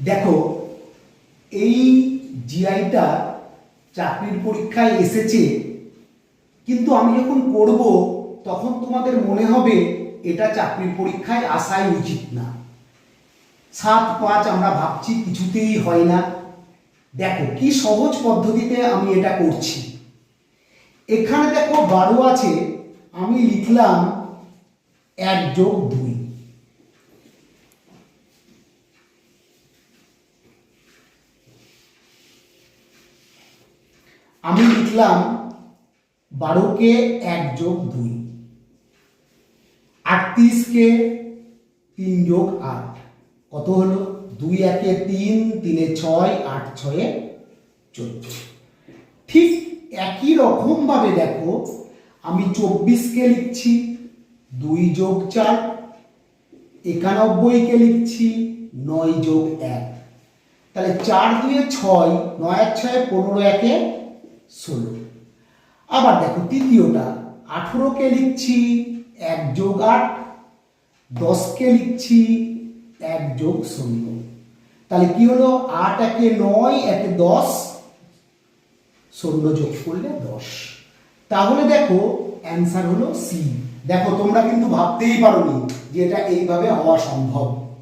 দেখো, এই জিআইটা চাকরির পরীক্ষায় এসেছে, কিন্তু আমি যখন করব, তখন তোমাদের মনে হবে এটা চাকরির পরীক্ষায় আসাই উচিত না। সাত পাঁচ আমরা ভাবছি, কিছুতেই হয় না। দেখো, কি সহজ পদ্ধতিতে আমি এটা করছি। এখানে দেখো বারো আছে, আমি লিখলাম এক যোগ দুই। আমি লিখলাম বারোকে এক যোগ দুই, আটত্রিশকে তিন যোগ আট, কত হলো? দুই একে তিন, তিনে ছয়, আট ছয়ে চোদ্দ। ঠিক একই রকমভাবে দেখো, আমি চব্বিশকে লিখছি, দুই যোগ চার, একানব্বইকে লিখছি, নয় যোগ এক। তাহলে চার দুয়ে ছয়, নয় এক ছয় পনেরো একে ষোলো। আবার দেখো, তৃতীয়টা, আঠেরোকে লিখছি, এক যোগ আট, দশকে লিখছি, এক যোগ শূন্য। তাহলে কি হলো? আট একে নয়, একে দশ, শূন্য যোগ করলে দশ। তাহলে দেখো অ্যান্সার হলো সি দেখো, তোমরা কিন্তু ভাবতেই পারোনি যে এটা এইভাবে হওয়া সম্ভব।